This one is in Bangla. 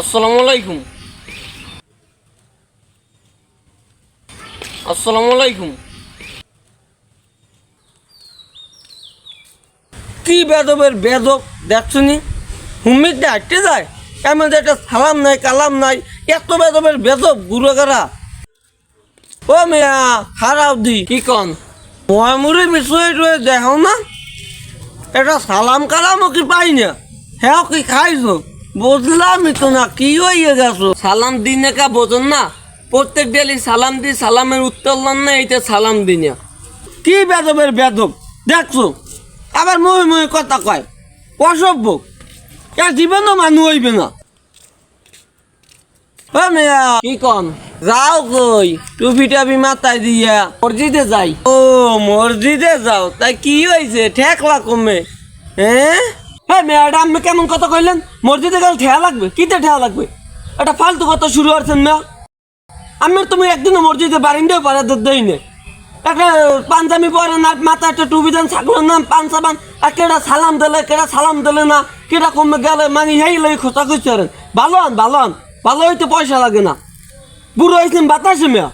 আসসালামু আলাইকুম। আসসালামু আলাইকুম। কি বেদবের বেদব দেখছনি হুমির হাঁটতে যায়? এমন একটা সালাম নাই কালাম নাই এত বেদবের বেদব গুরুগারা। ও মেয়া খারাপ দি। কি কন? মহামুরি মিশুয়ে টুয়ে দেখাও না? এটা সালাম কালামও কি পাই না? হ্যাঁ কি খাইছো? বুঝলামই তো না, কি হয়ে গেছো? সালাম দিন কা বোঝন না? প্রত্যেক ডেলি সালাম দি সালামের উত্তর লন না, এইটা সালাম দিন কি বেদবের বেদব? দেখছ? আবার মুহে মুহে কথা কয়। অসভ্য। এ জীবনও মানুষ হইবে না। কি কন? যাও কই টুপি টাপি মাথায় দিয়া। মসজিদে যাই। ও, মসজিদে যাও। তাই কি হয়েছে ঠেকলা কমে। হ্যাঁ? হ্যাঁ মেয়াটা আপনি কেমন কথা কইলেন? মসজিদে গেলে ঠেয়া লাগবে? কিতে ঠেয়া লাগবে? এটা ফালতু কথা শুরু করছেন, মেয়া। আমি তুমি একদিনও মসজিদে বারিন্দেও পারে দেই না একটা পাঞ্জাবি পরে না মাথা একটা টুপি দেন, ছাগলের নাম পাঞ্জাবান আর কেটা সালাম দিলে কেটা সালাম দিলে না কেটা কমে গেলে মানে হেই লই খোঁচা খুঁজছেন ভালো আন ভালো আন ভালো হইতে পয়সা লাগে না। বুড়ো হয়েছেন বাতাসে, মেয়া।